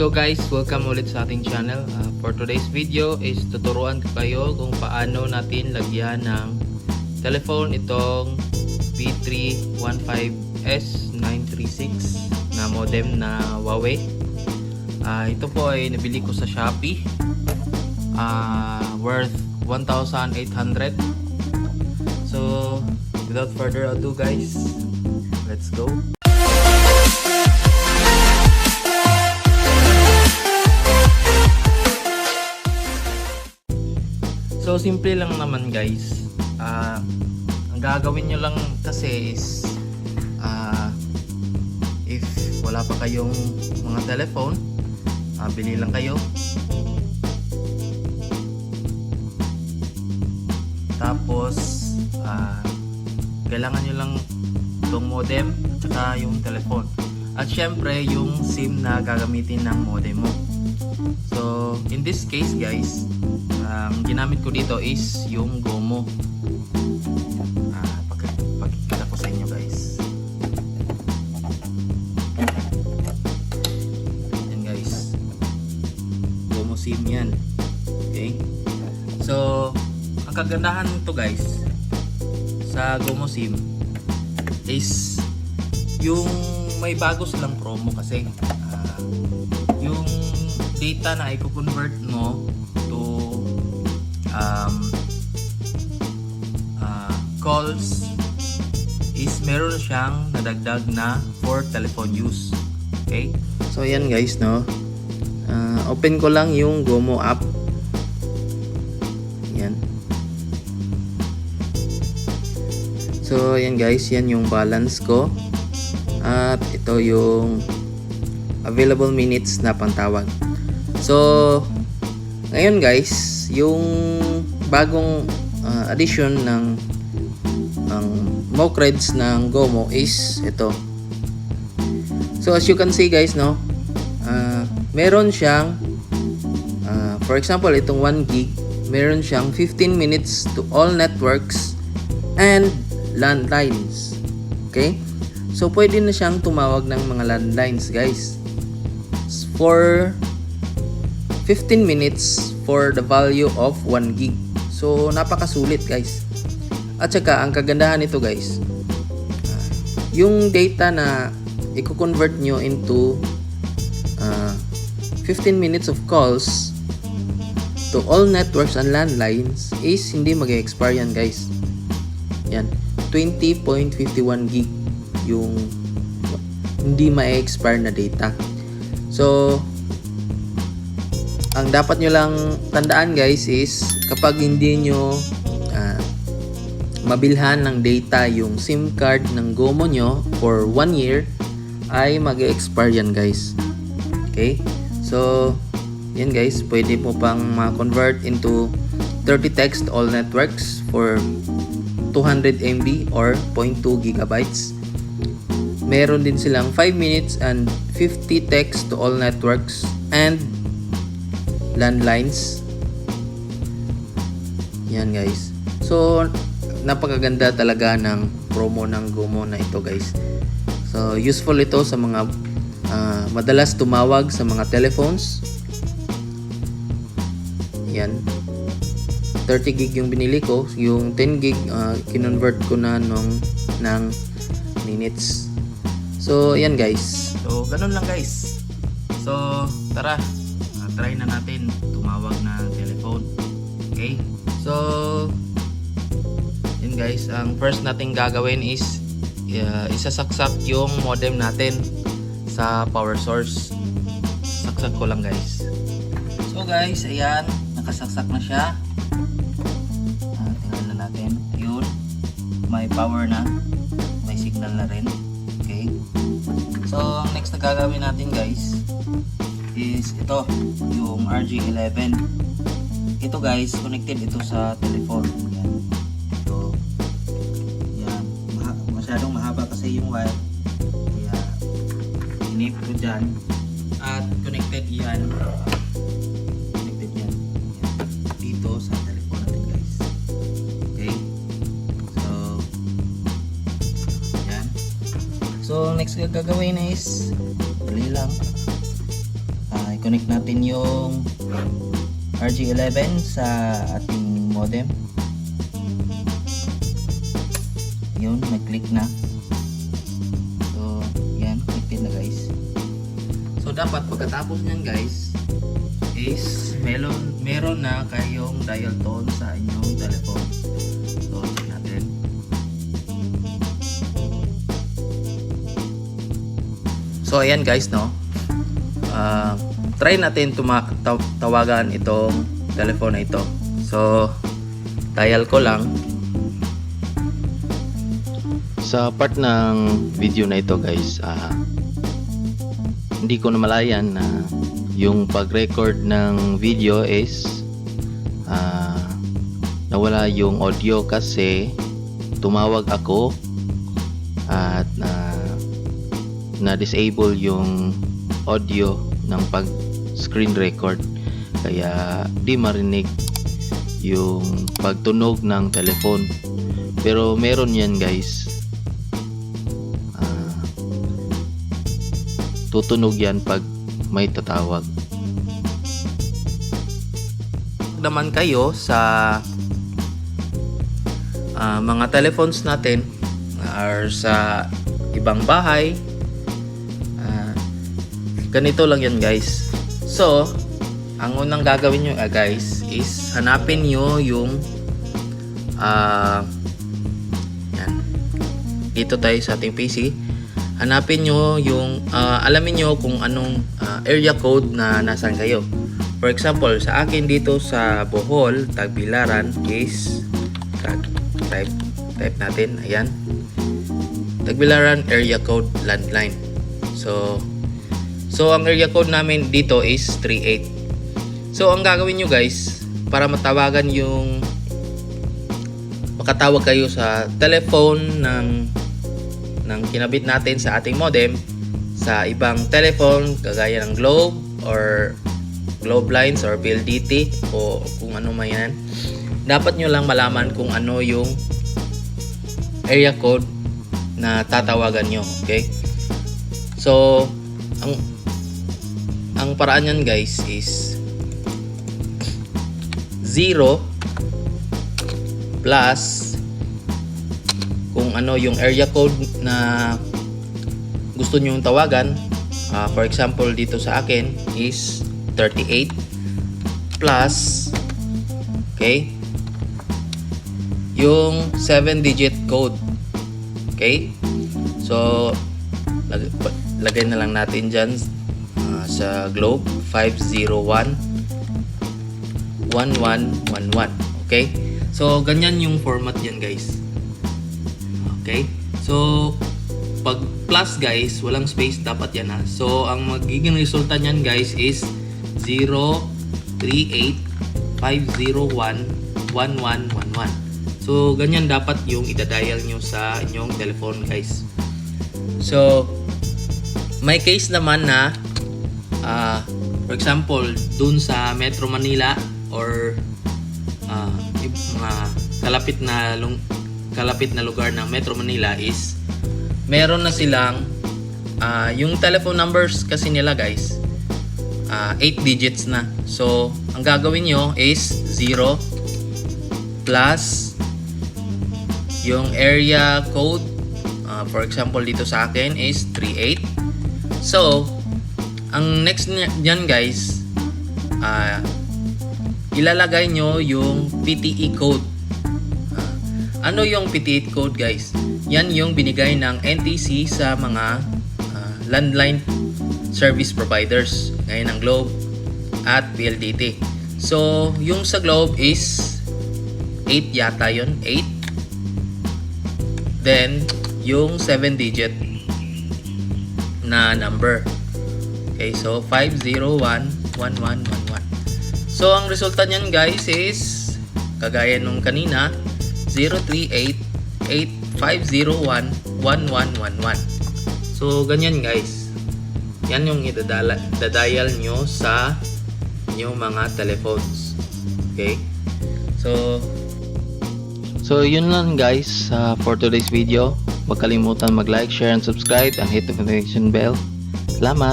So guys, welcome ulit sa ating channel. Uh, for today's video is tuturuan ko kayo kung paano natin lagyan ng telephone itong B315S936 na modem na Huawei. Ah, ito po ay nabili ko sa Shopee. Ah, worth 1,800. So, without further ado guys, let's go. So, simple lang naman guys. Ah, ang gagawin nyo lang kasi is ah, if wala pa kayong mga telephone, ah, bili lang kayo. Tapos, ah, kailangan nyo lang itong modem tsaka yung telephone. At syempre, yung SIM na gagamitin ng modem mo. So, in this case guys, ang ginamit ko dito is yung Gomo. Ah, pag pagkikita ko sa inyo guys. Yan guys. Gomo yan. Okay? So, ang kagandahan nito guys sa Gomo SIM is yung may bago silang promo kasi data na i-convert mo to um, ah, calls is meron siyang nadagdag na for telephone use. Okay? So yan guys, no. Ah, open ko lang yung Gomo app. Yan. So yan guys, yan yung balance ko. At ito yung available minutes na pantawag. So, ngayon guys, yung bagong uh, addition ng ng Mocreds ng Gomo is ito. So as you can see guys, no, uh, meron siyang uh, for example, itong 1 gig, meron siyang 15 minutes to all networks and landlines. Okay? So pwede na siyang tumawag ng mga landlines, guys. For 15 minutes for the value of 1 gig. So, napakasulit guys. At saka, ang kagandahan nito guys, ah, yung data na i-convert nyo into ah, 15 minutes of calls to all networks and landlines is hindi mag-expire yan guys. Yan. 20.51 gig yung hindi ma-expire na data. So, ang dapat nyo lang tandaan guys is kapag hindi nyo ah, mabilhan ng data yung SIM card ng Gomo nyo for 1 year ay mag-expire yan guys. Okay? So, yan guys, pwede mo pang ma-convert into 30 text all networks for 200 MB or 0.2 gigabytes. Meron din silang 5 minutes and 50 text to all networks and landlines. Yan guys. So, napakaganda talaga ng promo ng Gomo na ito guys. So, useful ito sa mga ah, madalas tumawag sa mga telephones. Yan. 30 gig yung binili ko. Yung 10 gig, ah, kinonvert ko na nung ng minutes. So, yan guys. So, ganun lang guys. So, tara. Try na natin tumawag na telephone. Okay? So, yun guys. Ang first nating gagawin is uh, isasaksak yung modem natin sa power source. Saksak ko lang guys. So guys, ayan. Nakasaksak na siya. Ah, tingnan na natin. Yun. May power na. May signal na rin. Okay. So, ang next na gagawin natin guys is ito, yung RG11. Ito guys, connected ito sa telephone. Yan. Ito. Yan. Masyadong mahaba kasi yung wire. Kaya, inip ko dyan. At connected yan. Connected yan. yan. Dito sa telephone natin guys. Okay. So, yan. So, next gagawin is, dali lang. I-connect natin yung RG11 sa ating modem. Yun, nag-click na. So, yan, connected na guys. So, dapat pagkatapos niyan guys, is meron, meron na kayong dial tone sa inyong telephone. So, check natin. So, ayan guys, no? Ah, try natin tuma- taw- tawagan itong telephone na ito. So, dial ko lang. Sa part ng video na ito guys, ah, hindi ko namalayan na yung pag-record ng video is ah, nawala yung audio kasi tumawag ako at na na-disable yung audio ng pag screen record. Kaya di marinig yung pagtunog ng telephone. Pero meron yan guys. Ah, tutunog yan pag may tatawag. naman kayo sa ah, mga telephones natin or sa ibang bahay. Ah, ganito lang yan guys so ang unang gagawin nyo ah, guys is hanapin nyo yung ah yan dito tayo sa ating PC hanapin nyo yung ah, alamin nyo kung anong ah, area code na nasan kayo For example, sa akin dito sa Bohol, Tagbilaran is tag, type, type natin, ayan. Tagbilaran area code landline. So, so ang area code namin dito is 38. So, ang gagawin nyo guys, para matawagan yung makatawag kayo sa telephone ng ng kinabit natin sa ating modem sa ibang telephone kagaya ng Globe or Globe Lines or PLDT o kung ano man yan dapat nyo lang malaman kung ano yung area code na tatawagan nyo okay so ang ang paraan yan guys is 0 plus kung ano yung area code na gusto nyo tawagan. Ah, for example dito sa akin is 38 plus okay yung 7 digit code okay? So lagay na lang natin dyan sa globe 501 1111 okay so ganyan yung format yan guys okay so pag plus guys, walang space dapat yan ha. So, ang magiging resulta niyan guys is 038-501-1111. So, ganyan dapat yung idadial nyo sa inyong telephone guys. So, may case naman na ah, for example, dun sa Metro Manila or yung mga kalapit na lung- kalapit na lugar ng Metro Manila is meron na silang ah, yung telephone numbers kasi nila guys 8 digits na. So ang gagawin nyo is 0 plus yung area code ah, for example dito sa akin is 38 so ang next niya- niyan guys ah, ilalagay nyo yung PTE code Ah, ano yung PTE code guys? Yan yung binigay ng NTC sa mga ah, landline service providers gaya ng Globe at PLDT. So, yung sa Globe is 8 yata yun, 8. Then, yung 7 digit na number. Okay, so 5011111. So, ang resulta niyan guys is kagaya nung kanina 038-8501-1111. So, ganyan guys. Yan yung idadala, dadial nyo sa inyong mga telephones. Okay? So, So yun lang guys uh, for today's video. Huwag kalimutan mag-like, share, and subscribe and hit the notification bell. Salamat!